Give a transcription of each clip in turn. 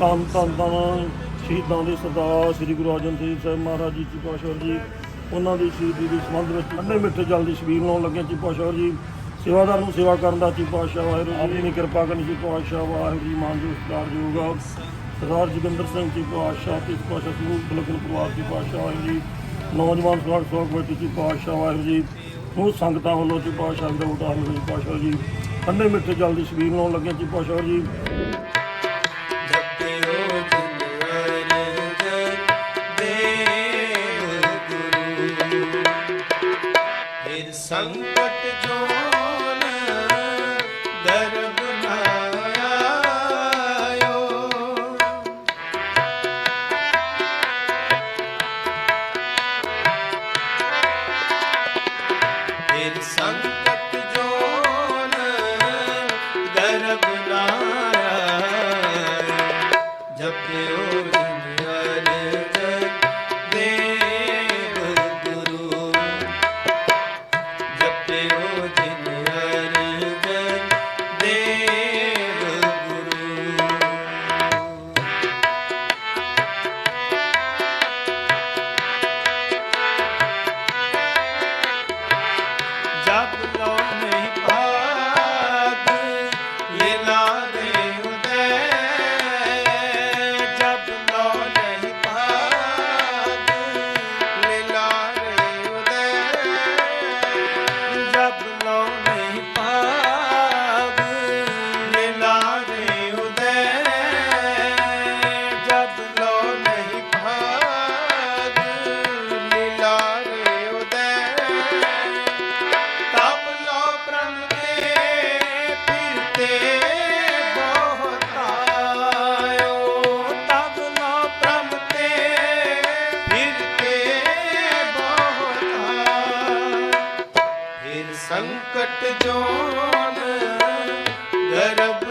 ਧੰਨ ਧੰਨ ਧੰਨ ਸ਼ਹੀਦਾਂ ਦੇ ਸਰਦਾਰ ਸ੍ਰੀ ਗੁਰੂ ਅਰਜਨ ਦੇਵ ਸਾਹਿਬ ਮਹਾਰਾਜ ਜੀ ਚਿਪਾਸ਼ਵਰ ਜੀ ਉਹਨਾਂ ਦੀ ਸ਼ਹੀਦੀ ਦੇ ਸੰਬੰਧ ਵਿੱਚ ਅੰਨੇ ਮਿੱਠੇ ਜਲ ਦੀ ਛਬੀਲ ਲਾਉਣ ਲੱਗੇ ਚਿਪਾਸ਼ਵਰ ਜੀ ਸੇਵਾਦਾਰ ਨੂੰ ਸੇਵਾ ਕਰਨ ਦਾ ਚਿਪਾਸ਼ਾ ਵਾਹਿਗੁਰੂ ਜੀ ਆਪਣੀ ਕਿਰਪਾ ਕਰਨੀ ਚਿਪਾਸ਼ਾ ਵਾਹਿਗੁਰੂ ਜੀ ਮਾਨ ਜੋ ਸਤਿਕਾਰਯੋਗ ਸਰਦਾਰ ਜੋਗਿੰਦਰ ਸਿੰਘ ਜੀ ਪਾਤਸ਼ਾਹ ਤੇ ਪਾਤਸ਼ਾਹ ਸਮੂਹ ਬਲਕਨ ਪਰਿਵਾਰ ਦੀ ਪਾਤਸ਼ਾਹ ਵਾਹਿਗੁਰੂ ਜੀ ਨੌਜਵਾਨ ਸਵਾਗਤ ਸਵਾਗਤ ਬੈਠੀ ਜੀ ਪਾਤਸ਼ਾਹ ਵਾਹਿਗੁਰੂ ਜੀ ਉਹ ਸੰਗਤਾਂ ਵੱਲੋਂ ਜੀ ਪਾਤਸ਼ਾਹ ਦਾ ਉਤਾਰ ਜੀ ਪਾਤਸ਼ਾਹ ਜੀ ਅੰਨੇ ਮਿੱਠੇ ਜਲ ਦੀ ਛਬੀਲ ਲਾਉਣ ਲੱਗੇ ਜੀ ਪਾਤਸ਼ਾਹ ਜੀ ਸੰਕਟ ਜੋਨ ਸੰਕਟ ਜੋਨ ਗਰਭ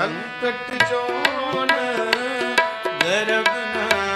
ਸੰਕਟ ਜੋਨ ਗਰਭ ਨਾ